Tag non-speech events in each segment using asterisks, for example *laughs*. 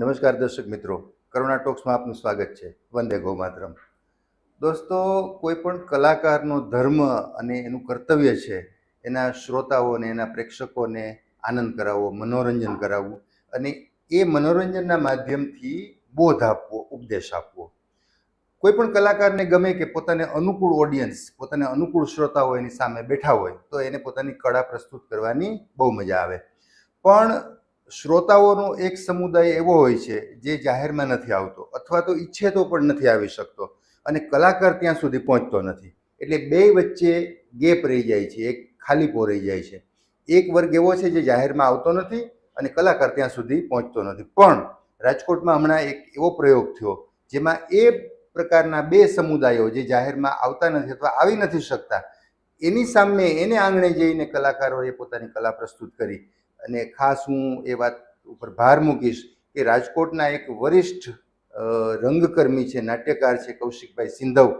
નમસ્કાર દર્શક મિત્રો. કરુણા ટોક્સમાં આપનું સ્વાગત છે. વંદે ગૌમાતરમ. દોસ્તો, કોઈ પણ કલાકારનો ધર્મ અને એનું કર્તવ્ય છે, એના શ્રોતાઓને, એના પ્રેક્ષકોને આનંદ કરાવવો, મનોરંજન કરાવવું અને એ મનોરંજનના માધ્યમથી બોધ આપવો, ઉપદેશ આપવો. કોઈ પણ કલાકારને ગમે કે પોતાને અનુકૂળ ઓડિયન્સ પોતાને અનુકૂળ શ્રોતાઓ એની સામે બેઠા હોય, તો એને પોતાની કળા પ્રસ્તુત કરવાની બહુ મજા આવે. પણ શ્રોતાઓનો એક સમુદાય એવો હોય છે જે જાહેરમાં નથી આવતો અથવા તો ઈચ્છે તો પણ નથી આવી શકતો અને કલાકાર ત્યાં સુધી પહોંચતો નથી. એટલે બે વચ્ચે ગેપ રહી જાય છે, એક ખાલીપો રહી જાય છે. એક વર્ગ એવો છે જે જાહેરમાં આવતો નથી અને કલાકાર ત્યાં સુધી પહોંચતો નથી. પણ રાજકોટમાં હમણાં એક એવો પ્રયોગ થયો જેમાં એ પ્રકારના બે સમુદાયો જે જાહેરમાં આવતા નથી અથવા આવી નથી શકતા એની સામે એને આંગણે જઈને કલાકારોએ પોતાની કલા પ્રસ્તુત કરી. અને ખાસ હું એ વાત ઉપર ભાર મૂકીશ કે રાજકોટના એક વરિષ્ઠ રંગકર્મી છે, નાટ્યકાર છે, કૌશિકભાઈ સિંધવ,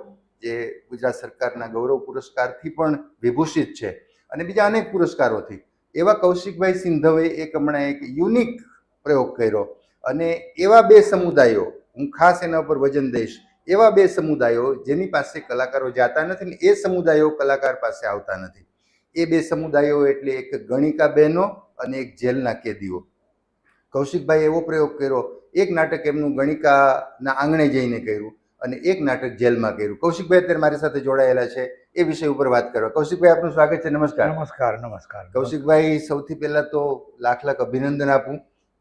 જે ગુજરાત સરકારના ગૌરવ પુરસ્કારથી પણ વિભૂષિત છે અને બીજા અનેક પુરસ્કારોથી. એવા કૌશિકભાઈ સિંધવે એક હમણાં એક યુનિક પ્રયોગ કર્યો અને એવા બે સમુદાયો, હું ખાસ એના ઉપર વજન દઈશ, એવા બે સમુદાયો જેની પાસે કલાકારો જાતા નથી ને એ સમુદાયો કલાકાર પાસે આવતા નથી. એ બે સમુદાયો એટલે એક ગણિકા બહેનો અને એક જેલના કેદીઓ. કૌશિકભાઈ એવો પ્રયોગ કર્યો એક નાટક એમનું ગણિકાના આંગણે જઈને કર્યું અને એક નાટક જેલમાં કર્યું. કૌશિકભાઈ અત્યારે મારી સાથે જોડાયેલા છે એ વિષય ઉપર વાત કરવા. કૌશિકભાઈ આપનું સ્વાગત છે. નમસ્કાર. નમસ્કાર નમસ્કાર. કૌશિકભાઈ સૌથી પહેલા તો લાખ લાખ અભિનંદન આપું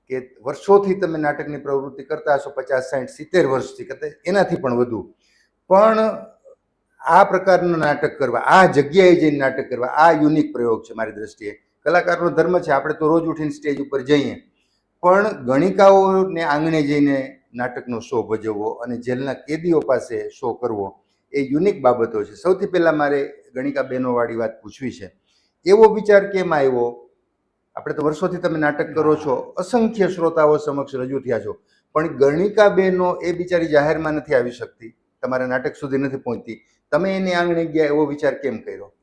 કે વર્ષોથી તમે નાટકની પ્રવૃત્તિ કરતા હશો પચાસ સાઠ સિત્તેર વર્ષથી કરતા એનાથી પણ વધુ. પણ આ પ્રકારનું નાટક કરવા આ જગ્યાએ જઈને નાટક કરવા આ યુનિક પ્રયોગ છે મારી દ્રષ્ટિએ. કલાકારનો ધર્મ છે, આપણે તો રોજ ઉઠીને સ્ટેજ ઉપર જઈએ. પણ ગણિકાઓને આંગણે જઈને નાટકનો શો ભજવવો અને જેલના કેદીઓ પાસે શો કરવો એ યુનિક બાબતો છે. સૌથી પહેલાં મારે ગણિકા બહેનોવાળી વાત પૂછવી છે. એવો વિચાર કેમ આવ્યો? આપણે તો વર્ષોથી તમે નાટક કરો છો, અસંખ્ય શ્રોતાઓ સમક્ષ રજૂ થયા છો, પણ ગણિકા બહેનો એ બિચારી જાહેરમાં નથી આવી શકતી. તમારા નાટક સુધી નથી પહોંચતી. તમે એની આંગણે ગયા એવો વિચાર કેમ કર્યો?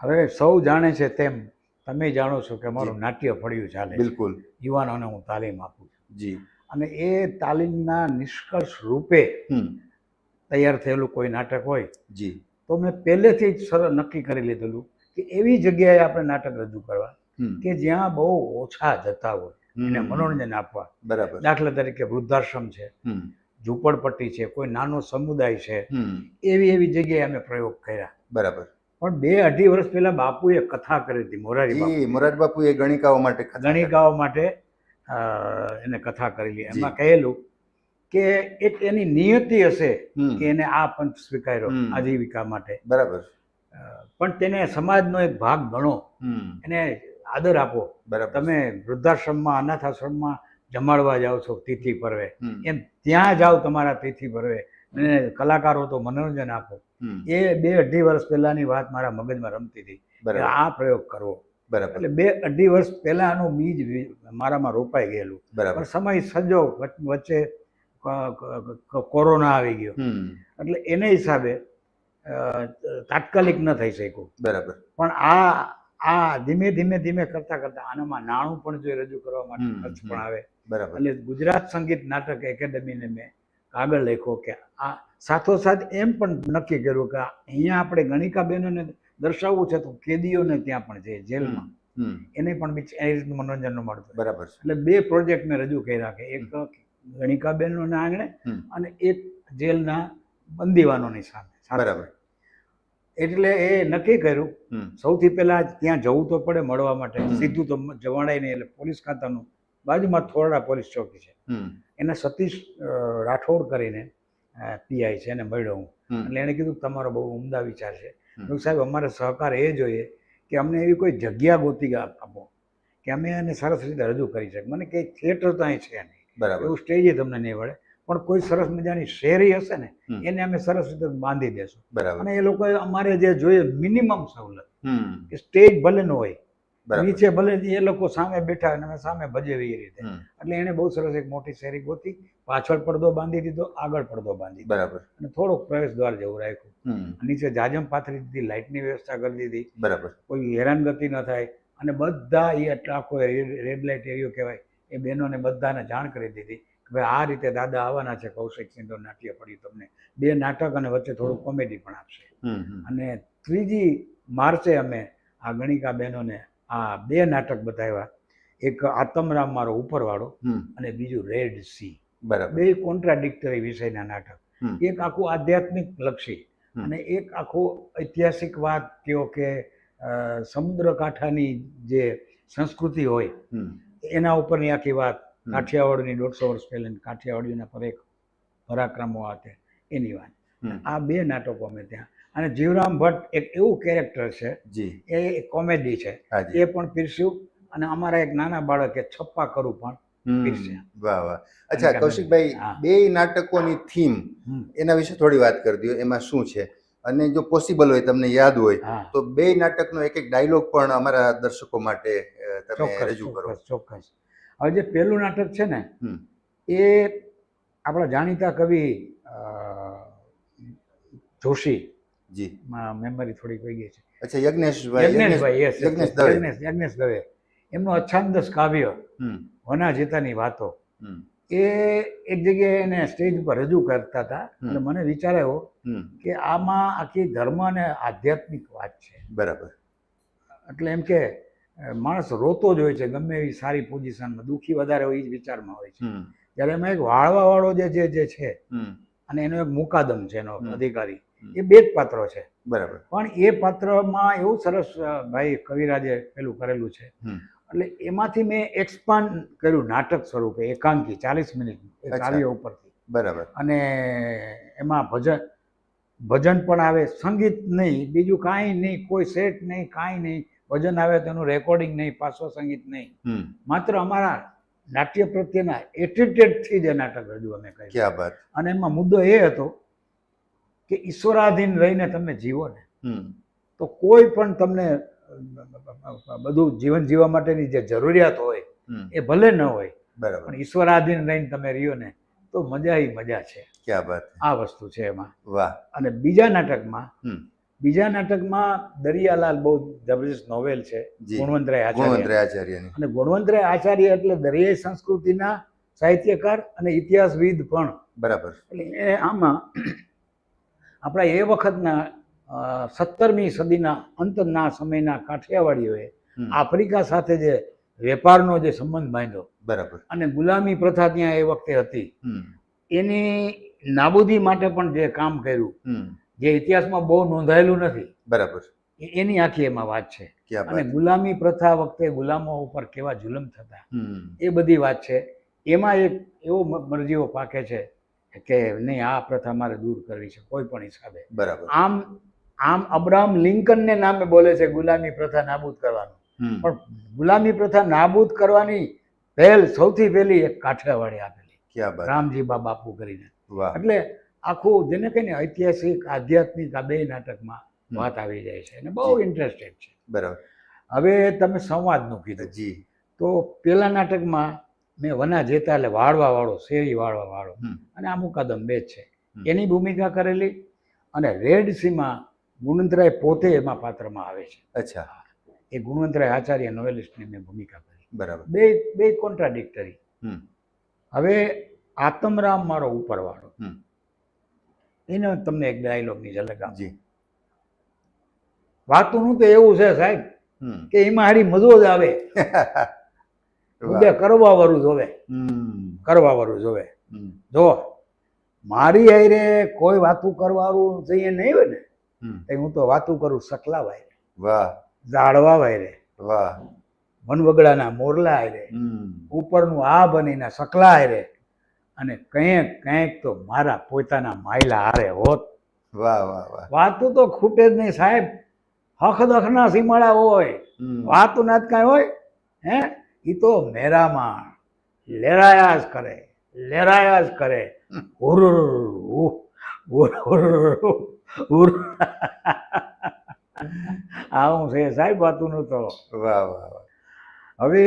હવે સૌ જાણે છે તેમ તમે જાણો છો કે મારું નાટ્ય ફળિયું ચાલે. બિલકુલ. યુવાનોને હું તાલીમ આપું છું. જી. અને એ તાલીમના નિષ્કર્ષ રૂપે તૈયાર થયેલું કોઈ નાટક હોય જી. તો મેં પહેલેથી જ સરળ નક્કી કરી લીધેલું કે એવી જગ્યાએ આપણે નાટક રજૂ કરવા કે જ્યાં બહુ ઓછા જતા હોય એને મનોરંજન આપવા. બરાબર. દાખલા તરીકે વૃદ્ધાશ્રમ છે ઝૂંપડપટ્ટી છે કોઈ નાનો સમુદાય છે એવી એવી જગ્યાએ અમે પ્રયોગ કર્યા. બરાબર. પણ બે અઢી વર્ષ પહેલા બાપુએ કથા કરી હતી મોરારી જી મોરાર બાપુ એ ગણિકાઓ માટે ગણિકાઓ માટે એને કથા કરેલી. એમાં કહેલું કે એક એની નિયતિ હશે કે એને આ પંથ સ્વીકાર્યો આજીવિકા માટે. બરાબર. પણ તેને સમાજનો એક ભાગ ગણો. એને આદર આપો. બરાબર. તમે વૃદ્ધાશ્રમમાં અનાથ આશ્રમમાં જમાડવા જાઓ છો તિથિ પર્વે. એમ ત્યાં જાઓ તમારા તિથિ પર્વે. અને કલાકારો તો મનોરંજન આપો. એ બે અઢી વર્ષ પહેલાની વાત મારા મગજમાં રમતી હતી આ પ્રયોગ કરવો. બરાબર. એટલે બે અઢી વર્ષ પહેલાનું બીજ મારામાં રોપાઈ ગયેલું. બરાબર. સમય સંજોગ વચ્ચે કોરોના આવી ગયો. એટલે એને હિસાબે તાત્કાલિક ન થઈ શક્યું. બરાબર. પણ આ આ ધીમે ધીમે ધીમે કરતા કરતા આનામાં નાણું પણ જોઈએ રજૂ કરવા માટે ખર્ચ પણ આવે. બરાબર. એટલે ગુજરાત સંગીત નાટક એકેડમીને મેં કાગળ લખ્યો કે આ સાથોસાથ એમ પણ નક્કી કર્યું કે અહીંયા આપણે ગણિકા બહેનોને દર્શાવવું છે તો કેદીઓને ત્યાં પણ છે જેલમાં. એને પણ એ રીતનું મનોરંજનનું મળતું બરાબર છે. એટલે બે પ્રોજેક્ટ મેં રજૂ કર્યા કે એક ગણિકાબેનોના આંગણે અને એક જેલના બંદીવાનોની સામે. બરાબર. એટલે એ નક્કી કર્યું સૌથી પહેલા ત્યાં જવું તો પડે મળવા માટે. સીધું તો જવાડાય નહીં એટલે પોલીસ ખાતાનું બાજુમાં થોરડા પોલીસ ચોકી છે. એને સતીશ રાઠોડ કરીને પીઆઈ છે એને મળ્યો હું. એટલે એણે કીધું તમારો બહુ ઉમદા વિચાર છે. સાહેબ અમારે સહકાર એ જોઈએ કે અમને એવી કોઈ જગ્યા ગોતી આપો કે અમે એને સરસ રીતે રજૂ કરી શકીએ. મને કે થિયેટર તો અહીં છે નહીં. બરાબર. એવું સ્ટેજે તમને નહીં વળે. પણ કોઈ સરસ મજાની શેરી હશે ને એને અમે સરસ રીતે બાંધી દેશું. બરાબર. અને એ લોકોએ અમારે જે જોઈએ મિનિમમ સવલત. કે સ્ટેજ ભલે ન હોય નીચે ભલે એ લોકો સામે બેઠા અને સામે ભજવી એ રીતે. એટલે એને બહુ સરસ એક મોટી શેરી ગોતી પાછળ પડદો બાંધી દીધો આગળ પડદો બાંધી બરાબર. અને થોડોક પ્રવેશ દ્વાર જેવું રાખ્યું. નીચે જાજમ પાથરી દીધી લાઇટની વ્યવસ્થા કરી દીધી. બરાબર. કોઈ હેરાનગતિ ન થાય. અને બધા એ એટલે આખો રેડ લાઇટ એરિયો કહેવાય એ બહેનોને બધાને જાણ કરી દીધી કે ભાઈ આ રીતે દાદા આવવાના છે કૌશિક સિંધો નાટ્ય પડ્યું તમને. બે નાટક અને વચ્ચે થોડું કોમેડી પણ આપશે. અને ત્રીજી માર્ચે અમે આ ગણિકા બહેનોને આ બે નાટક બતાવ્યા. એક આતમરામ મારો ઉપરવાળો અને બીજું રેડ સી બરાબર. બે કોન્ટ્રાડિક્ટરી વિષયના નાટક. એક આખું આધ્યાત્મિક લક્ષી અને એક આખું ઐતિહાસિક વાત કયો કે સમુદ્ર કાંઠાની જે સંસ્કૃતિ હોય એના ઉપરની આખી વાત. કાઠિયાવાડની દોઢસો વર્ષ પહેલાં કાઠિયાવાડીના પર એક પરાક્રમો હતા એની વાત. આ બે નાટકો અમે ત્યાં અને જીવરામ ભટ્ટ એક એવું કેરેક્ટર છે જી. એ કોમેડી છે. એ પણ પીરસ્યું અને અમારા એક નાના બાળકે છપ્પા કરું પણ હમ. વાહ વાહ. અચ્છા કૌશિકભાઈ બે નાટકોની થીમ. એના વિશે થોડી વાત કરી દો એમાં શું છે? અને જો પોસિબલ હોય તમને યાદ હોય તો બે નાટકનો એક એક ડાયલોગ પણ અમારા દર્શકો માટે તમે રજૂ કરો. ચોક્કસ હવે જે પહેલું નાટક છે ને. એ આપણા જાણીતા કવિ જોશી જી. મેમરી થોડીક વહી ગઈ છે. અચ્છા યજ્ઞેશભાઈ યજ્ઞેશભાઈ યસ યજ્ઞેશ દવે. યજ્ઞેશ યજ્ઞેશ દવે. એમનું અછાંદસ કાવ્ય હોના વના જેતાની વાતો એ એક જગ્યાએ એને સ્ટેજ ઉપર રજૂ કરતા હતા એટલે મને વિચાર આવ્યો કે આમાં આખી ધર્મ અને આધ્યાત્મિક વાત છે. બરાબર. એટલે એમ કે માણસ રોતો જ હોય છે ગમે એવી સારી પોઝિશનમાં દુઃખી વધારે હોય એ જ વિચારમાં હોય છે. ત્યારે એમાં એક વાળવાવાળો જે જે જે છે અને એનો એક મુકાદમ છે એનો અધિકારી. એ બે જ પાત્રો છે. બરાબર. પણ એ પાત્રમાં એવું સરસ ભાઈ કવિરાજે પેલું કરેલું છે. એટલે એમાંથી મેં એક્સપાન્ડ કર્યું નાટક સ્વરૂપે એકાંકી ચાલીસ મિનિટ કાવ્ય ઉપરથી. બરાબર. અને એમાં ભજન ભજન પણ આવે સંગીત નહીં બીજું કાંઈ નહીં કોઈ સેટ નહીં કાંઈ નહીં ભજન આવે તેનું રેકોર્ડિંગ નહીં પાર્શ્વ સંગીત નહીં. માત્ર અમારા નાટ્ય પ્રત્યેના એટીટ્યુડથી જ નાટક રજૂ અમે કર્યું. અને એમાં મુદ્દો એ હતો કે ઈશ્વરાધીન રહીને તમે જીવો ને તો કોઈ પણ તમને બધું જીવન જીવવા માટેની જે જરૂરિયાત હોય એ ભલે ન હોય બરાબર. પણ ઈશ્વરાધીન રહીને તમે રહ્યો ને તો મજા ઈ મજા છે. ક્યાં વાત આ વસ્તુ છે એમાં. વાહ. અને બીજા નાટકમાં બીજા નાટકમાં દરિયાલાલ બહુ જબરજસ્ત નોવેલ છે ગુણવંતરાય આચાર્ય. અને ગુણવંતરાય આચાર્ય એટલે દરિયાઈ સંસ્કૃતિના સાહિત્યકાર અને ઇતિહાસવિદ પણ. બરાબર. એટલે એ આમાં આપણા એ વખતના સત્તરમી સદીના અંતના સમયના કાઠિયાવાડીઓએ આફ્રિકા સાથે જે વેપારનો જે સંબંધ બાંધ્યો બરાબર. અને ગુલામી પ્રથા ત્યાં એ વખતે હતી. એની નાબૂદી માટે પણ જે કામ કર્યું જે ઇતિહાસમાં બહુ નોંધાયેલું નથી બરાબર. એની આખી એમાં વાત છે. અને ગુલામી પ્રથા વખતે ગુલામો ઉપર કેવા જુલમ થતા એ બધી વાત છે. એમાં એક એવો મરજીઓ પાકે છે. કે નહીં આ પ્રથા મારે દૂર કરવી છે કોઈ પણ હિસાબે. બરાબર. આમ આમ અબ્રાહમ લિંકનને નામે બોલે છે ગુલામી પ્રથા નાબૂદ કરવાનું. પણ ગુલામી પ્રથા નાબૂદ કરવાની પહેલ સૌથી પહેલી એક કાઠિયાવાડી આપેલી. રામજી બા બાપુ કરીને. એટલે આખું જેને કહીને ઐતિહાસિક આધ્યાત્મિક આ બે નાટકમાં વાત આવી જાય છે અને બહુ ઇન્ટરેસ્ટેડ છે. બરાબર. હવે તમે સંવાદનું કીધું. જી. તો પેલા નાટકમાં મેં વના જેતા એટલે વાળવા વાળો શેરી વાળવા વાળો અને આ મુકાદમ બે છે. એની ભૂમિકા કરેલી અને રેડ સીમાં ગુણવંતરાય પોતે એમાં પાત્રમાં આવે છે. અચ્છા. એ ગુણવંતરાય આચાર્ય નોવેલિસ્ટની મેં ભૂમિકા કરી. બરાબર. બે બે કોન્ટ્રાડિક્ટરી હવે આતમરામ મારો ઉપરવાળો. એને તમને એક ડાયલોગની ઝલક આપજી વાતોનું તો એવું છે સાહેબ કે એમાં હારી મજો જ આવે. *laughs* વાહ. કરવા વાળું જોવે હમ. કરવા વાળું જોવે જો મારી હારે કોઈ વાતું કરવાનું જઈએ નહીં હોય ને હું તો વાતું કરું સકલા વાયરે. વાહ. ઝાડવા વાયરે. વાહ. વનવગડાના મોરલા હારે ઉપરનું આ બનીને સકલા હારે અને કંઈક કંઈક તો મારા પોતાના માયલા હારે હોત. વાહ વાહ વાહ. વાતું તો ખૂટે જ નહીં સાહેબ. હખ દખના સીમાડા હોય. વાતું ના જ કાંઈ હોય હે? એ તો મેરામાં લેરાયા જ કરે લેરાયા જ કરે. હુર આવું છે સાહેબ વાતુંનું તો. વાહ વાહ હવે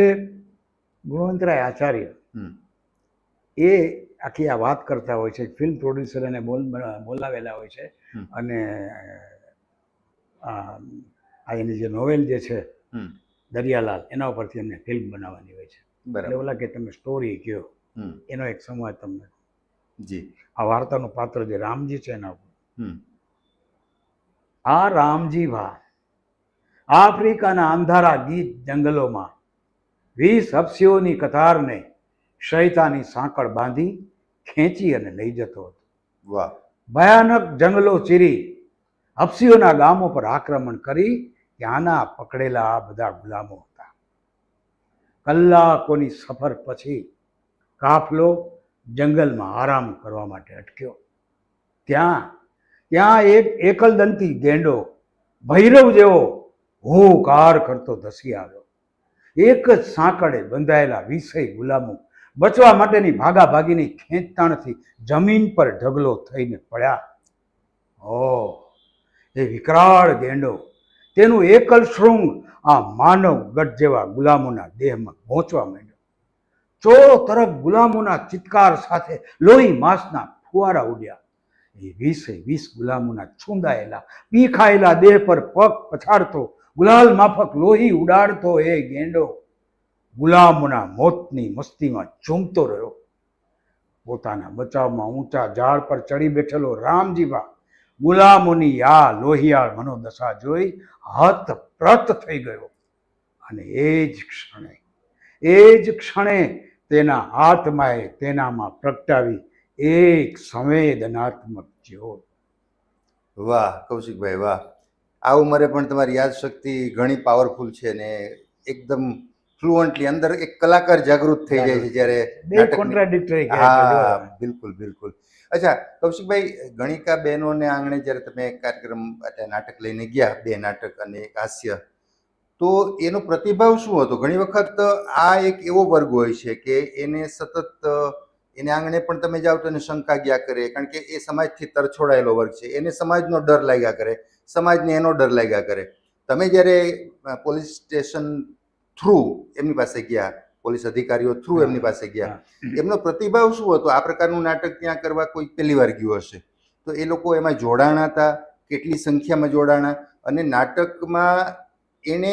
ગુણવંતરાય આચાર્ય. એ આખી આ વાત કરતા હોય છે ફિલ્મ પ્રોડ્યુસર એને બોલ બોલાવેલા હોય છે. અને આ એની જે નોવેલ જે છે દરિયાલાલ એના ઉપરથી એમને ફિલ્મ બનાવવાની હોય છે. બરાબર. ઓલા કે તમે સ્ટોરી કહો એનો એક સંવાદ તમને. જી. આ વાર્તાનું પાત્ર જે રામજી છે એના ઉપર. આ રામજી ભા આફ્રિકાના અંધારા ગીત જંગલોમાં વીસ હપસીઓની કતારને શૈતાની સાંકળ બાંધી ખેંચી અને લઈ જતો હતો. વાહ. ભયાનક જંગલો ચીરી હપસીઓના ગામો પર આક્રમણ કરી ત્યાંના પકડેલા આ બધા ગુલામો હતા. કલાકોની સફર પછી કાફલો જંગલમાં આરામ કરવા માટે અટક્યો. ત્યાં ત્યાં એક એકલદંતી ગેંડો ભૈરવ જેવો હુંકાર કરતો ધસી આવ્યો. એક જ સાંકળે બંધાયેલા વિષય ગુલામો બચવા માટેની ભાગાભાગીની ખેંચતાણથી જમીન પર ઢગલો થઈને પડ્યા. ઓ એ વિકરાળ ગેંડો તેનું એકલ શૃંગ આ માનવ ગઢ જેવા ગુલામોના દેહમાં પહોંચવા માંડ્યો. ચોરો તરફ ગુલામોના ચિત્કાર સાથે લોહી માંસના ફુવારા ઉડ્યા. એ વીસે વીસ ગુલામોના છૂંદાયેલા, પીખાયેલા દેહ પર પગ પછાડતો, ગુલાલ માફક લોહી ઉડાડતો એ ગેંડો ગુલામોના મોતની મસ્તીમાં ઝૂમતો રહ્યો. પોતાના બચાવમાં ઊંચા ઝાડ પર ચડી બેઠેલો રામજીબા ગુલામોની આ લોહિયાળ મનોદશા જોઈ હતપ્રત થઈ ગયો. અને એ જ ક્ષણે એ જ ક્ષણે તેના હાથમાં તેનામાં પ્રગટાવી એક સંવેદનાત્મક જ્યોત. વાહ કૌશિકભાઈ વાહ. આ ઉંમરે પણ તમારી યાદશક્તિ ઘણી પાવરફુલ છે ને એકદમ ફ્લુઅન્ટલી અંદર એક કલાકાર જાગૃત થઈ જાય છે જ્યારે હા બિલકુલ બિલકુલ. અચ્છા, કૌશિકભાઈ, ગણિકા બહેનોને આંગણે જ્યારે તમે કાર્યક્રમ એટલે નાટક લઈને ગયા, બે નાટક અને એક હાસ્ય, તો એનો પ્રતિભાવ શું હતો? ઘણી વખત આ એક એવો વર્ગ હોય છે કે એને સતત, એને આંગણે પણ તમે જાઓ તો એને શંકા ગયા કરે, કારણ કે એ સમાજથી તરછોડાયેલો વર્ગ છે. એને સમાજનો ડર લાગ્યા કરે, સમાજને એનો ડર લાગ્યા કરે. તમે જ્યારે પોલીસ સ્ટેશન થ્રુ એમની પાસે ગયા પોલીસ અધિકારીઓ થ્રુ એમની પાસે ગયા. એમનો પ્રતિભાવ શું હતો? આ પ્રકારનું નાટક ત્યાં કરવા કોઈ પહેલી વાર ગયું હશે. તો એ લોકો એમાં જોડાણા હતા કેટલી સંખ્યામાં જોડાણા અને નાટકમાં એને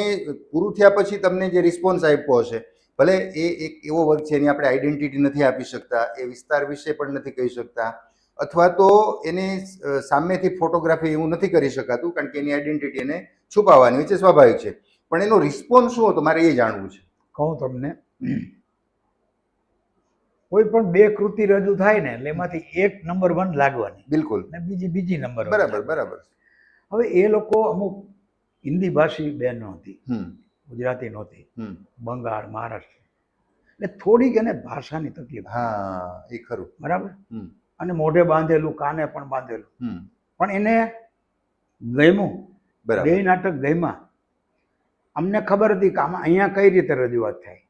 પૂરું થયા પછી તમને જે રિસ્પોન્સ આપ્યો હશે ભલે એ એક એવો વર્ગ છે એની આપણે આઈડેન્ટિટી નથી આપી શકતા એ વિસ્તાર વિશે પણ નથી કહી શકતા અથવા તો એને સામેથી ફોટોગ્રાફી એવું નથી કરી શકાતું કારણ કે એની આઈડેન્ટિટી એને છુપાવવાની હોય છે સ્વાભાવિક છે. પણ એનો રિસ્પોન્સ શું હતો? મારે એ જાણવું છે. કહું તમને કોઈ પણ બે કૃતિ રજૂ થાય ને એટલે એમાંથી એક નંબર વન લાગવાની. બિલકુલ. ને બીજી બીજી નંબર બરાબર બરાબર. હવે એ લોકો અમુક હિન્દી ભાષી બેન નહોતી ગુજરાતી નહોતી. બંગાળ મહારાષ્ટ્ર. એટલે થોડીક એને ભાષાની તકલીફ. હા એ ખરું. બરાબર? અને મોઢે બાંધેલું કાને પણ બાંધેલું. પણ એને ગમ્યું. બરાબર. બે નાટક ગયમાં અમને ખબર હતી કે આમાં અહીંયા કઈ રીતે રજૂઆત થાય.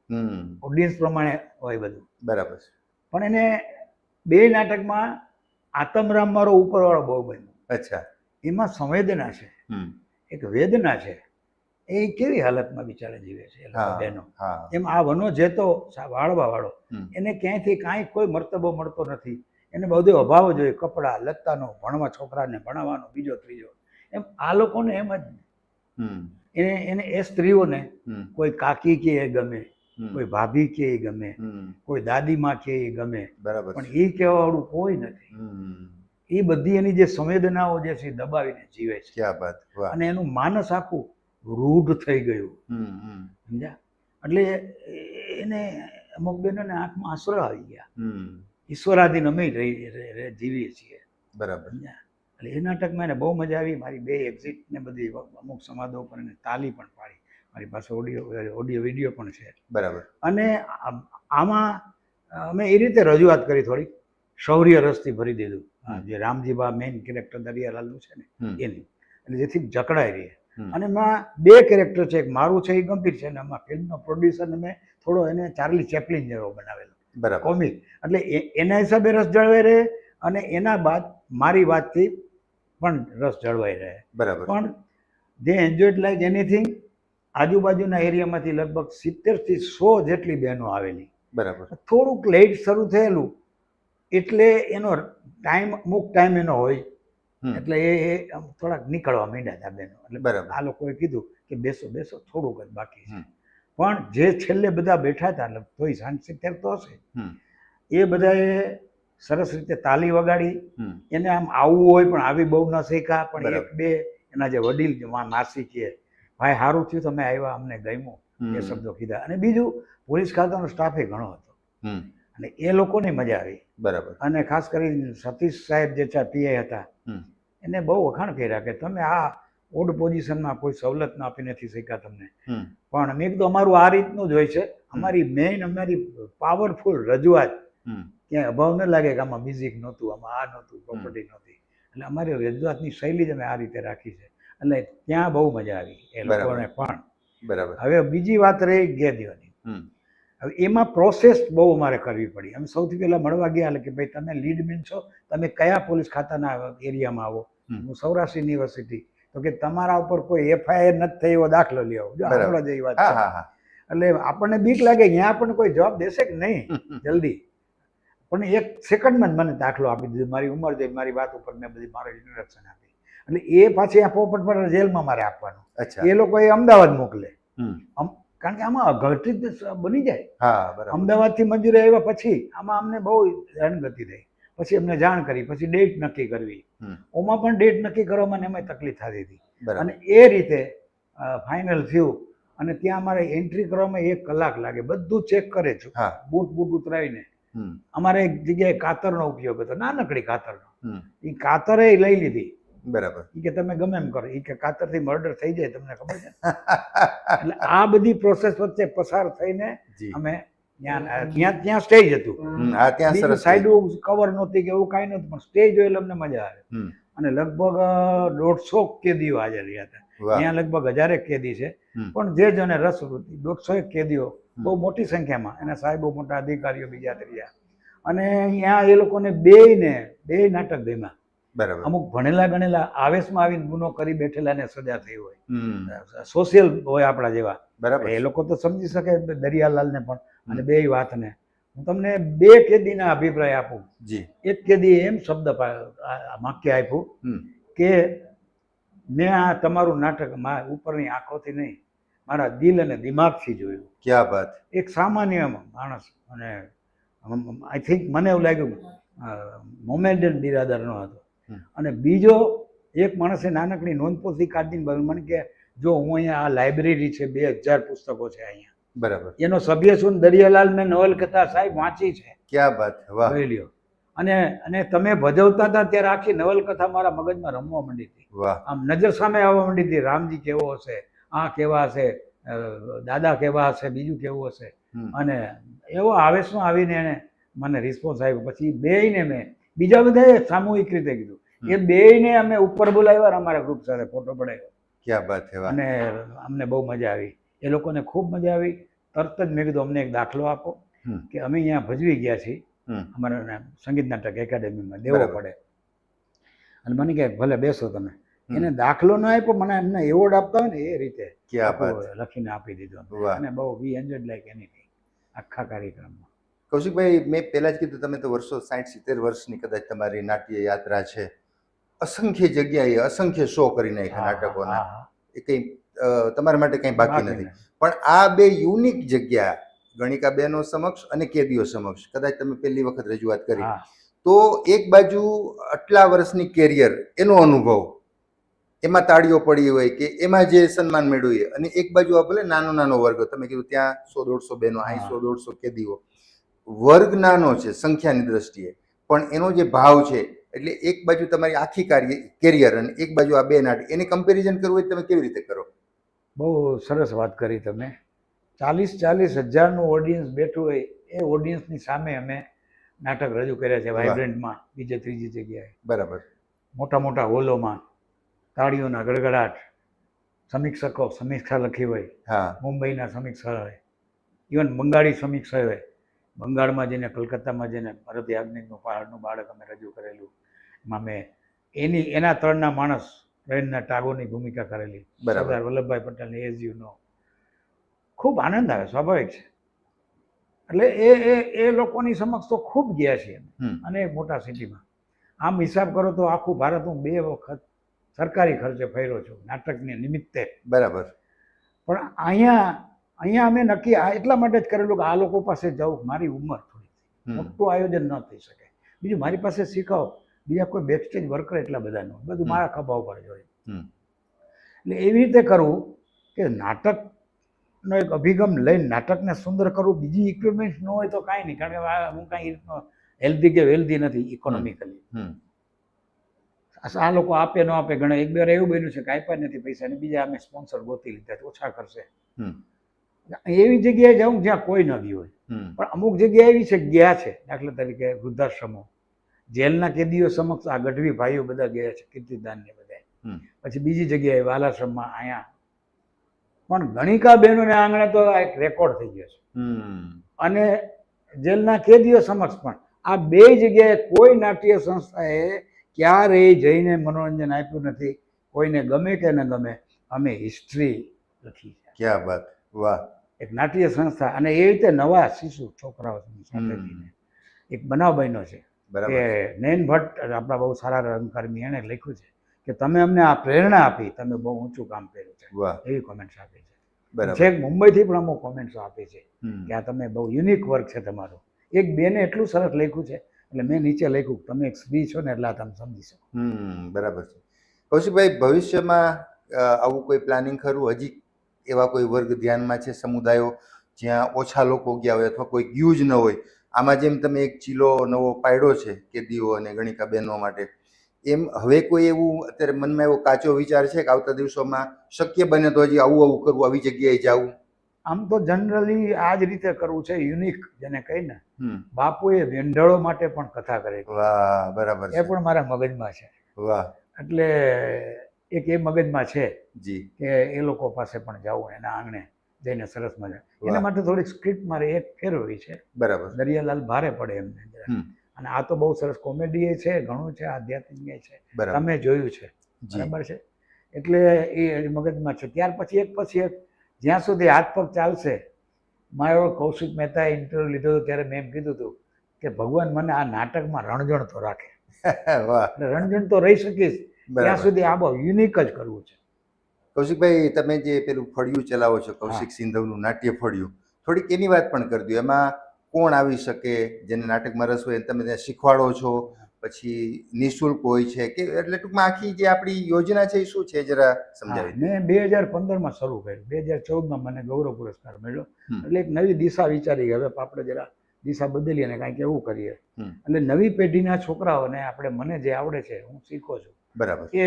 ઓડિયન્સ પ્રમાણે હોય બધું. બરાબર છે. પણ એને બે નાટકમાં આતમરામ મારો ઉપરવાળો બહુ બન્યો. અચ્છા. એમાં સંવેદના છે. એક વેદના છે. એ કેવી હાલતમાં બિચારા જીવે છે બહેનો. એમ આ વનો જેતો વાળવા વાળો એને ક્યાંયથી કાંઈ કોઈ મર્તબો મળતો નથી. એને બધો અભાવ જોઈએ કપડાં લત્તાનો ભણવા છોકરાને ભણાવવાનો બીજો ત્રીજો. એમ આ લોકોને એમ જ. એને એને એ સ્ત્રીઓને કોઈ કાકી કે એ ગમે કોઈ ભાભી કે એ ગમે કોઈ દાદીમાં કે એ ગમે બરાબર પણ. એ કહેવાવાળું કોઈ નથી. એ બધી એની જે સંવેદનાઓ જે છે દબાવીને જીવે છે. ક્યાં વાત અને એનું માનસ આખું રૂઢ થઈ ગયું. સમજ્યા? એટલે એને અમુક બહેનોને આંખમાં આશરો આવી ગયા. ઈશ્વરાધીન અમે જીવીએ છીએ. બરાબર. સમજ્યા? એટલે એ નાટકમાં એને બહુ મજા આવી. મારી બે એક્ઝિટ ને બધી અમુક સમાધો પર એને તાલી પણ પાડી. મારી પાસે ઓડિયો ઓડિયો વીડિયો પણ છે. બરાબર. અને આમાં અમે એ રીતે રજૂઆત કરી થોડી. શૌર્ય રસથી ભરી દીધું. હા, જે રામજીબા મેઇન કેરેક્ટર દરિયાલાલનું છે ને એની. એટલે જેથી જકડાઈ રહે. અને એમાં બે કેરેક્ટર છે. એક મારું છે એ ગંભીર છે. અને આમાં ફિલ્મનો પ્રોડ્યુસર મેં થોડો એને ચાર્લી ચેપલિન જેવો બનાવેલો. બરાબર. કોમિક એટલે એના હિસાબે રસ જળવાઈ રહે અને એના બાદ મારી વાતથી પણ રસ જળવાઈ રહે. બરાબર. પણ જે એન્જોયડ લાઈક એનીથિંગ આજુબાજુના એરિયામાંથી લગભગ સિત્તેરથી સો જેટલી બહેનો આવેલી. બરાબર. થોડુંક લેટ શરૂ થયેલું એટલે એનો ટાઈમ અમુક ટાઈમ એનો હોય. એટલે એ થોડાક નીકળવા માંડ્યા હતા બહેનો. એટલે બરાબર. આ લોકોએ કીધું કે બેસો બેસો થોડુંક જ બાકી છે. પણ જે છેલ્લે બધા બેઠા હતા એટલે તોય સાંજ સિત્તેર તો હશે. એ બધાએ સરસ રીતે તાલી વગાડી. એને આમ આવવું હોય પણ આવી બહુ ન શીખા. પણ એક બે એના જે વડીલ માસી કહે ભાઈ સારું થયું તમે આવ્યા અમને ગમ્યું એ શબ્દો કીધા. અને બીજું પોલીસ ખાતાનો એ ઘણો હતો. અને એ લોકોને મજા આવી. બરાબર. અને ખાસ કરીને સતીશ સાહેબ જે છે પીઆઈ હતા એને બહુ વખાણ કર્યા કે તમે આ ઓડ પોઝિશનમાં કોઈ સવલત ના આપી નથી શક્યા તમને. પણ મેં કીધું અમારું આ રીતનું જ હોય છે. અમારી મેઇન અમારી પાવરફુલ રજૂઆત હમ. ક્યાંય અભાવ ન લાગે કે આમાં મ્યુઝિક નહોતું આમાં આ નહોતું પ્રોપર્ટી નહોતી. એટલે અમારી રજૂઆતની શૈલી જ અમે આ રીતે રાખી છે. એટલે ત્યાં બહુ મજા આવી એ લોકોને પણ. બરાબર. હવે બીજી વાત રહી હમ. હવે એમાં પ્રોસેસ બહુ અમારે કરવી પડી. અમે સૌથી પહેલાં મળવા ગયા એટલે કે ભાઈ તમે લીડ મેન છો તમે કયા પોલીસ ખાતાના એરિયામાં આવો? હું સૌરાષ્ટ્ર યુનિવર્સિટી તો કે તમારા ઉપર કોઈ એફઆઈઆર નથી થઈ એવો દાખલો લેવો આપણા જેવી વાત એટલે આપણને બીક લાગે ત્યાં પણ કોઈ જવાબ દેશે કે નહીં? જલ્દી. પણ એક સેકન્ડમાં જ મને દાખલો આપી દીધો. મારી ઉંમર જોઈ મારી વાત ઉપર મેં બધી મારી ઇન્ટ્રોડક્શન આપી. એટલે એ પાછી આ પોપટ પર જેલમાં મારે આપવાનું. અચ્છા. એ લોકો એ અમદાવાદ મોકલે. કારણ કે આમાં અઘટિત બની જાય. હા બરાબર. અમદાવાદથી મંજૂરી આવ્યા પછી આમાં અમને બહુ હેરાનગતિ થઈ પછી અમને જાણ કરી પછી ડેટ નક્કી કરવી. ઓમાં પણ ડેટ નક્કી કરવામાં એમાં તકલીફ થતી હતી. અને એ રીતે ફાઇનલ થયું. અને ત્યાં અમારે એન્ટ્રી કરવામાં એક કલાક લાગે. બધું ચેક કરે છે. બૂટ બૂટ ઉતરાવીને. અમારે એક જગ્યાએ કાતરનો ઉપયોગ હતો. નાનકડી કાતરનો. એ કાતરે લઈ લીધી. બરાબર. એ કે તમે ગમે એમ કરો. એ કે કાતરથી મર્ડર થઈ જાય તમને ખબર છે? એટલે આ બધી પ્રોસેસ વચ્ચે પસાર થઈને અમે ત્યાં ત્યાં ત્યાં સ્ટેજ હતું. હા ત્યાં સરસ સાઈડ કવર નહોતી કે એવું કાંઈ નહોતું પણ સ્ટેજ હોય એટલે અમને મજા આવે. અને લગભગ દોઢસો કેદીઓ હાજર રહ્યા હતા. ત્યાં લગભગ હજારેક કેદી છે. પણ જે જેને રસ વૃત્તિ દોઢસો કેદીઓ બહુ મોટી સંખ્યામાં. એના સાહેબો મોટા અધિકારીઓ બીજા રહ્યા અને અહીંયા એ લોકોને બેયને બે નાટક ગમ્યા બરાબર. અમુક ભણેલા ગણેલા આવેશમાં આવીને ગુનો કરી બેઠેલાને સજા થઈ હોય. સોશિયલ હોય આપણા જેવા. બરાબર. એ લોકો તો સમજી શકે દરિયાલાલને પણ અને. બે વાતને. હું તમને બે કેદીના અભિપ્રાય આપું. જી. એક કેદી એમ શબ્દ વાક્ય આપ્યું કે મેં આ તમારું નાટક મા ઉપરની આંખોથી નહીં મારા દિલ અને દિમાગથી જોયું. ક્યાં વાત એક સામાન્ય માણસ અને આઈ થિંક મને એવું લાગ્યું મોમેન્ડન બિરાદરનો હતો. અને બીજો એક માણસે નાનકડી નોંધપોથી કાઢીને બધું મને કે જો હું અહીંયા આ લાઇબ્રેરી છે બે હજાર પુસ્તકો છે અહીંયા. બરાબર. એનો સભ્ય છું દરિયાલાલ મેં નવલકથા સાહેબ વાંચી છે. ક્યાં વાત વાહ. લ્યો. અને અને તમે ભજવતા હતા ત્યારે આખી નવલકથા મારા મગજમાં રમવા માંડી હતી. વાહ. આમ નજર સામે આવવા માંડી હતી રામજી કેવો હશે? આ કેવા હશે? દાદા કેવા હશે? બીજું કેવું હશે? અને એવો આવેશમાં આવીને એને મને રિસ્પોન્સ આવ્યો પછી બેયને મેં બીજા બધાએ સામૂહિક રીતે કીધું. એ બેયને અમે ઉપર બોલાવ્યા અમારા ગ્રુપ સાથે ફોટો પડાવ્યો. ક્યાં વાત છે અને અમને બહુ મજા આવી. એ લોકોને ખૂબ મજા આવી. તરત જ મેં કીધું અમને એક દાખલો આપો કે અમે અહીંયા ભજવી ગયા છીએ. અમારા સંગીત નાટક એકેડેમીમાં દેવો. પડે. અને મને કહે ભલે બેસો તમે. એને દાખલો ન આપ્યો મને એમને એવોર્ડ આપતા હોય ને એ રીતે લખીને આપી દીધો અને બહુ વી એન્જોયડ લાઈક એની આખા કાર્યક્રમમાં. કૌશિકભાઈ મેં પહેલાં જ કીધું તમે તો વર્ષો સાઠ સિત્તેર વર્ષની કદાચ તમારી નાટ્ય યાત્રા છે. અસંખ્ય જગ્યાએ અસંખ્ય શો કરી નાખ્યા નાટકોના. એ કંઈ તમારા માટે કંઈ બાકી નથી. પણ આ બે યુનિક જગ્યા ગણિકા બેનો સમક્ષ અને કેદીઓ સમક્ષ કદાચ તમે પહેલી વખત રજૂઆત કરી તો એક બાજુ આટલા વર્ષની કેરિયર એનો અનુભવ એમાં તાળીઓ પડી હોય કે એમાં જે સન્માન મેળવ્યું અને એક બાજુ આ ભલે નાનો નાનો વર્ગ તમે કીધું ત્યાં સો દોઢસો બહેનો અહીં સો દોઢસો કેદીઓ. વર્ગ નાનો છે સંખ્યાની દ્રષ્ટિએ પણ એનો જે ભાવ છે એટલે એક બાજુ તમારી આખી કાર્ય કેરિયર અને એક બાજુ આ બે નાટક એની કમ્પેરિઝન કરવું હોય તમે કેવી રીતે કરો? બહુ સરસ વાત કરી તમે. ચાલીસ ચાલીસ હજારનું ઓડિયન્સ બેઠું હોય એ ઓડિયન્સની સામે અમે નાટક રજૂ કર્યા છે. વાઇબ્રન્ટમાં બીજે ત્રીજી જગ્યાએ. બરાબર. મોટા મોટા હોલોમાં તાળીઓના ગડગડાટ સમીક્ષકો સમીક્ષા લખી હોય હા. મુંબઈના સમીક્ષા હોય ઇવન બંગાળી સમીક્ષા હોય. બંગાળમાં જઈને કલકત્તામાં જઈને ભરત યાજ્ઞિકનું પહાડનું બાળક અમે રજૂ કરેલું. એમાં મેં એની એના ત્રણના માણસ રવીન્દ્રનાથ ટાગોરની ભૂમિકા કરેલી. સરદાર વલ્લભભાઈ પટેલની એઝ યુ નો ખૂબ આનંદ આવે સ્વાભાવિક છે. એટલે એ એ એ લોકોની સમક્ષ તો ખૂબ ગયા છીએ અને મોટા સિટીમાં. આમ હિસાબ કરો તો આખું ભારત હું બે વખત સરકારી ખર્ચે ફેર્યો છું નાટકને નિમિત્તે. બરાબર. પણ અહીંયા અહીંયા અમે નક્કી આ એટલા માટે જ કરેલું કે આ લોકો પાસે જવું મારી ઉંમર થોડી મોટું આયોજન ન થઈ શકે. બીજું મારી પાસે શીખાવ બીજા કોઈ બેકસ્ટેજ વર્કર એટલા બધા ન બધું મારા ખભા ઉપર જોઈએ. એટલે એવી રીતે કરવું કે નાટકનો એક અભિગમ લઈને નાટકને સુંદર કરવું બીજી ઇક્વિપમેન્ટ ન હોય તો કાંઈ નહીં. કારણ કે આ હું કાંઈ રીતનો હેલ્ધી કે વેલ્ધી નથી ઇકોનોમિકલી. આ લોકો આપે ન આપે ઘણા. એક બે એવું બન્યું છે કે આપ્યા નથી પૈસા અને બીજા અમે સ્પોન્સર ગોતી લીધા ઓછા કરશે. એવી જગ્યાએ જાઉં જ્યાં કોઈ ન ગયું હોય. પણ અમુક જગ્યા એવી છે ગયા છે દાખલા તરીકે વૃદ્ધાશ્રમો. જેલના કેદીઓ સમક્ષ આ ગઢવી ભાઈઓ બધા ગયા છે કીર્તિદાનને બધા પછી બીજી જગ્યાએ વાલાશ્રમમાં અહીંયા. પણ ગણિકા બહેનોને આંગણે તો આ એક રેકોર્ડ થઈ ગયો છે. હમ. અને જેલના કેદીઓ સમક્ષ પણ આ બે જગ્યાએ કોઈ નાટ્ય સંસ્થાએ ક્યારેય જઈને મનોરંજન આપ્યું નથી. કોઈને ગમે કે ન ગમે અમે હિસ્ટ્રી લખી છે. ક્યાં વાત? વાહ. એક નાટ્ય સંસ્થા અને એ રીતે નવા શિશુ છોકરાઓ સાથે એક બનાવ બન્યો છે. કે નયન ભટ્ટ આપણા બહુ સારા રંગકર્મી એણે લખ્યું છે કે તમે અમને આ પ્રેરણા આપી તમે બહુ ઊંચું કામ કર્યું છે. એવી કોમેન્ટ્સ આપી છે. બરાબર. છેક મુંબઈથી પણ અમુક કોમેન્ટ્સ આપી છે. કે આ તમે બહુ યુનિક વર્ક છે તમારું. એક બેને એટલું સરસ લખ્યું છે એટલે મેં નીચે લખ્યું કે તમે એક સ્ત્રી છો ને એટલે આ તમે સમજી શકો. હમ બરાબર છે. કૌશિકભાઈ ભવિષ્યમાં આવું કોઈ પ્લાનિંગ ખરું? હજી એવા કોઈ વર્ગ ધ્યાનમાં છે સમુદાયો જ્યાં ઓછા લોકો ગયા હોય અથવા કોઈ ગયું જ ન હોય આમાં જેમ તમે એક ચીલો નવો પાડ્યો છે કેદીઓ અને ગણિકા બહેનો માટે એમ હવે કોઈ એવું અત્યારે મનમાં એવો કાચો વિચાર છે કે આવતા દિવસોમાં શક્ય બને તો હજી આવું આવું કરવું આવી જગ્યાએ જવું? આમ તો જનરલી આ જ રીતે કરવું છે યુનિક જેને કહીને હમ. બાપુએ વેંઢળો માટે પણ કથા કરી વાહ બરાબર એ પણ મારા મગજમાં છે. વાહ. એટલે એક એ મગજમાં છે જી. કે એ લોકો પાસે પણ જવું એના આંગણે જઈને સરસ મજા એના માટે થોડીક સ્ક્રિપ્ટ મારે એક ફેરવી છે. બરાબર. દરિયાલાલ ભારે પડે એમને. અને આ તો બહુ સરસ કોમેડી છે ઘણું છે આધ્યાત્મિક છે. તમે જોયું છે. બરાબર છે? એટલે એ મગજમાં છે. ત્યાર પછી એક પછી એક જ્યાં સુધી હાથ પગ ચાલશે મારો કૌશિક મહેતાએ ઇન્ટરવ્યુ લીધો હતો ત્યારે મેં એમ કીધું હતું કે ભગવાન મને આ નાટકમાં રણજણ તો રાખે. *laughs* વાહ. રણજણ તો રહી શકીશ. ત્યાં સુધી આ બહુ યુનિક જ કરવું છે. કૌશિકભાઈ તમે જે પેલું ફળિયું ચલાવો છો કૌશિક સિંધવનું નાટ્ય ફળિયું થોડીક એની વાત પણ કરી દો. એમાં કોણ આવી શકે જેને નાટકમાં રસ હોય તમે ત્યાં શીખવાડો છો? પછી નિઃશુલ્ક હોય છે કે એટલે ટૂંકમાં આખી જે આપણી યોજના છે એ શું છે જરા સમજાવી. મેં બે હજાર પંદરમાં શરૂ કર્યું. બે હજાર ચૌદમાં મને ગૌરવ પુરસ્કાર મળ્યો. એટલે એક નવી દિશા વિચારી. હવે આપણે જરા દિશા બદલીએ અને કાંઈક એવું કરીએ. એટલે નવી પેઢીના છોકરાઓને આપણે મને જે આવડે છે હું શીખો છું. બરાબર. એ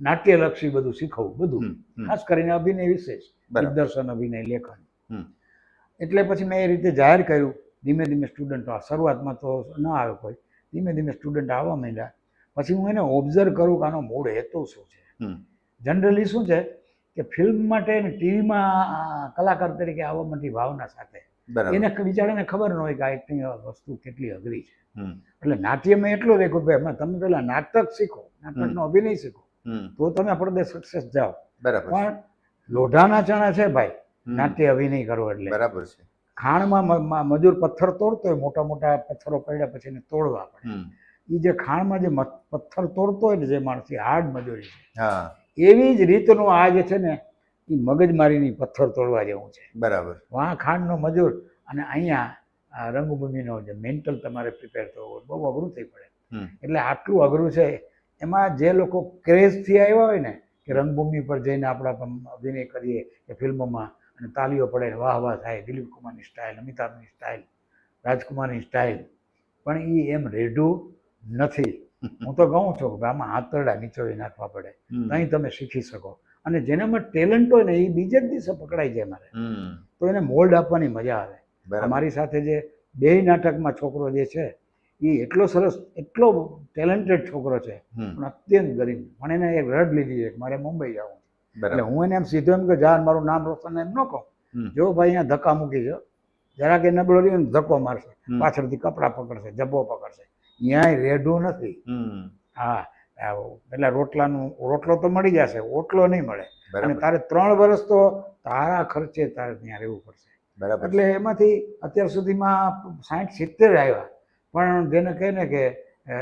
નાટ્યલક્ષી બધું શીખવું બધું. ખાસ કરીને અભિનય વિશેષ બરાબર. દિગ્દર્શન અભિનય લેખન. એટલે પછી મેં એ રીતે જાહેર કર્યું. ધીમે ધીમે સ્ટુડન્ટો શરૂઆતમાં તો ન આવે કોઈ. ધીમે ધીમે સ્ટુડન્ટ આવવા માંડ્યા. પછી હું એને ઓબ્ઝર્વ કરું કે આનો મૂળ હેતુ શું છે. જનરલી શું છે કે ફિલ્મ માટે અને ટીવીમાં કલાકાર તરીકે આવવા માટે ભાવના સાથે. એને બિચારાને ખબર ન હોય કે આ એક્ટિંગ વસ્તુ કેટલી અઘરી છે. એટલે એટલે નાટ્યમાં એટલું દેખું ભાઈ તમે પહેલાં નાટક શીખો નાટકનો અભિનય શીખો. તો તમે પડદે સક્સેસ જાઓ. બરાબર પણ લોઢાના ચણા છે ભાઈ. નાટ્ય અભિનય કરો એટલે. બરાબર છે. ખાણમાં મજૂર પથ્થર તોડતો હોય મોટા મોટા પથ્થરો પડ્યા પછી એને તોડવા પડે. એ જે ખાણમાં જે પથ્થર તોડતો હોય ને જે માણસ એ હાર્ડ મજૂરી છે. એવી જ રીતનું આ જે છે ને એ મગજમારીની પથ્થર તોડવા જેવું છે. બરાબર. વાં ખાંડનો મજૂર અને અહીંયા આ રંગભૂમિનો જે મેન્ટલ તમારે પ્રિપેર થવો હોય બહુ અઘરું થઈ પડે. એટલે આટલું અઘરું છે એમાં જે લોકો ક્રેઝથી આવ્યા હોય ને કે રંગભૂમિ પર જઈને આપણા અભિનય કરીએ કે ફિલ્મોમાં અને તાલીઓ પડે વાહ વાહ થાય દિલીપ કુમારની સ્ટાઇલ અમિતાભની સ્ટાઇલ રાજકુમારની સ્ટાઇલ પણ એ એમ રેઢું નથી. હું તો કહું છું કે આમાં આંતરડા નીચોવી નાખવા પડે. અહીં તમે શીખી શકો. અને જેનામાં ટેલેન્ટ હોય ને એ બીજે જ દિવસે પકડાઈ જાય મારે. તો એને મોલ્ડ આપવાની મજા આવે. અમારી સાથે જે બે નાટકમાં છોકરો જે છે એ એટલો સરસ એટલો ટેલેન્ટેડ છોકરો છે. પણ અત્યંત ગરીબ. પણ એને એક રડ લીધી છે મારે મુંબઈ જવું એટલે હું એને એમ સીધો એમ કે જા મારું નામ રોશન એમ ન કહું. જો ભાઈ અહીંયા ધક્કા મૂકી જો જરાક કે નબળો રહ્યો ધક્કો મારશે. પાછળથી કપડાં પકડશે જબ્બો પકડશે. અહીંયા રેડું નથી. હા. એટલે રોટલાનું રોટલો તો મળી જશે ઓટલો નહીં મળે. અને તારે ત્રણ વર્ષ તો તારા ખર્ચે તારે ત્યાં રહેવું પડશે. બરાબર. એટલે એમાંથી અત્યાર સુધીમાં સાઠ સિત્તેર આવ્યા. પણ જેને કહે ને કે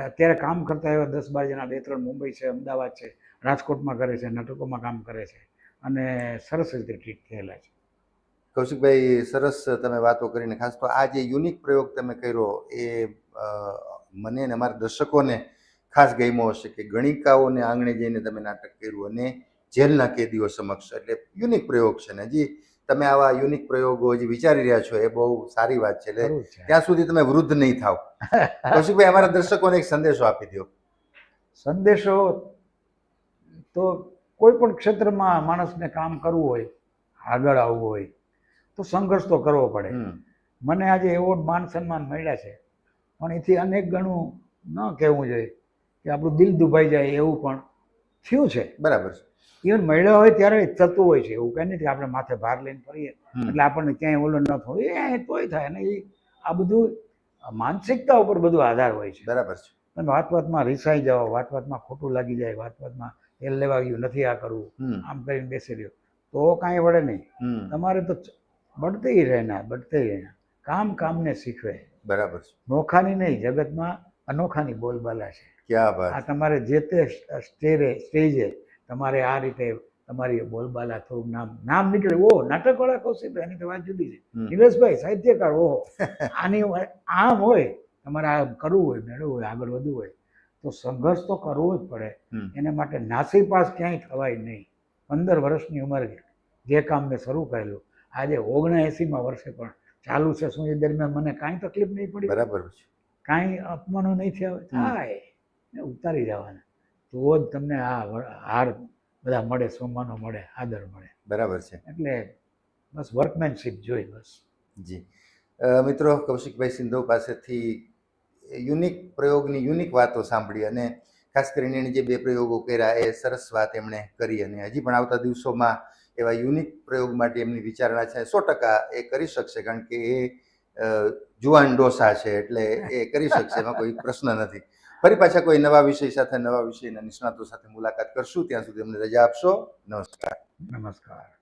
અત્યારે કામ કરતા એવા દસ બાર જણા, બે ત્રણ મુંબઈ છે, અમદાવાદ છે, રાજકોટમાં કરે છે, નાટકોમાં કામ કરે છે અને સરસ રીતે ટ્રીટ થયેલા છે. કૌશિકભાઈ, સરસ તમે વાતો કરીને, ખાસ તો આ જે યુનિક પ્રયોગ તમે કર્યો એ મને અને અમારા દર્શકોને ખાસ ગમ્યો હશે કે ગણિકાઓને આંગણે જઈને તમે નાટક કર્યું અને જેલના કેદીઓ સમક્ષ, એટલે યુનિક પ્રયોગ છે ને હજી તમે આવા યુનિક પ્રયોગો જે વિચારી રહ્યા છો એ બહુ સારી વાત છે. એટલે. ત્યાં સુધી તમે વૃદ્ધ નહીં થાવ. *laughs* કૌશિકભાઈ અમારા દર્શકોને એક સંદેશો આપી દો સંદેશો તો કોઈ પણ ક્ષેત્રમાં માણસને કામ કરવું હોય આગળ આવવું હોય તો સંઘર્ષ તો કરવો પડે. મને આજે એવોર્ડ માન સન્માન મળ્યા છે. પણ એથી અનેક ગણું ન કહેવું જોઈએ કે આપણું દિલ દુભાઈ જાય એવું પણ થયું છે. બરાબર છે. ઇવન મળ્યા હોય ત્યારે થતું હોય છે એવું કંઈ નથી. આપણે માથે ભાર લઈને ફરીએ. એટલે આપણને ક્યાંય ઓલું ન થવું એ તોય થાય. ને એ આ બધું માનસિકતા ઉપર બધું આધાર હોય છે. બરાબર છે. તમે વાત વાતમાં રિસાઈ જાઓ વાત વાતમાં ખોટું લાગી જાય વાત વાતમાં તેલ લેવા ગયું નથી આ કરવું આમ કરીને બેસી રહ્યો. તો કાંઈ વળે નહીં. તમારે તો બળતે રહેના બળતે રહેના કામ કામને શીખવે. બરાબર છે. નોખાની નહીં જગતમાં અનોખાની બોલબાલા છે. આ તમારે જે તે સ્ટેરે સ્ટેજે તમારે આ રીતે તમારી બોલબાલા થોડુંક નામ નામ નીકળે ઓ નાટકવાળા કૌશિક એની તો વાત જુદી છે. નિલેશભાઈ સાહિત્યકાર ઓહો. *laughs* આની આમ હોય તમારે આ કરવું હોય મેળવવું હોય આગળ વધવું હોય તો સંઘર્ષ તો કરવો જ પડે. એના એને માટે નાસીપાસ ક્યાંય થવાય નહીં. પંદર વર્ષની ઉંમરે જે કામ મેં શરૂ કરેલું આજે ઓગણએંસીમાં વર્ષે પણ ચાલુ છે. શું એ દરમિયાન મને કાંઈ તકલીફ નહીં પડી? બરાબર છે. કાંઈ અપમાનો નહીં થયા થાય. ઉતારી જવાના. તો જ તમને આ હાર બધા મળે સોમાનો મળે આદર મળે. બરાબર છે. એટલે બસ વર્કમેનશીપ જોઈ બસ. જી. મિત્રો કૌશિકભાઈ સિંધુ પાસેથી યુનિક પ્રયોગની યુનિક વાતો સાંભળી અને ખાસ કરીને એણે જે બે પ્રયોગો કર્યા એ સરસ વાત એમણે કરી અને હજી પણ આવતા દિવસોમાં એવા યુનિક પ્રયોગ માટે એમની વિચારણા છે. સો ટકા એ કરી શકશે કારણ કે એ જુવાન ડોસા છે એટલે એ કરી શકશે એમાં કોઈ પ્રશ્ન નથી. ફરી પાછા કોઈ નવા વિષય સાથે, નવા વિષયના નિષ્ણાતો સાથે મુલાકાત કરશું. ત્યાં સુધી અમને રજા આપશો. નમસ્કાર. નમસ્કાર.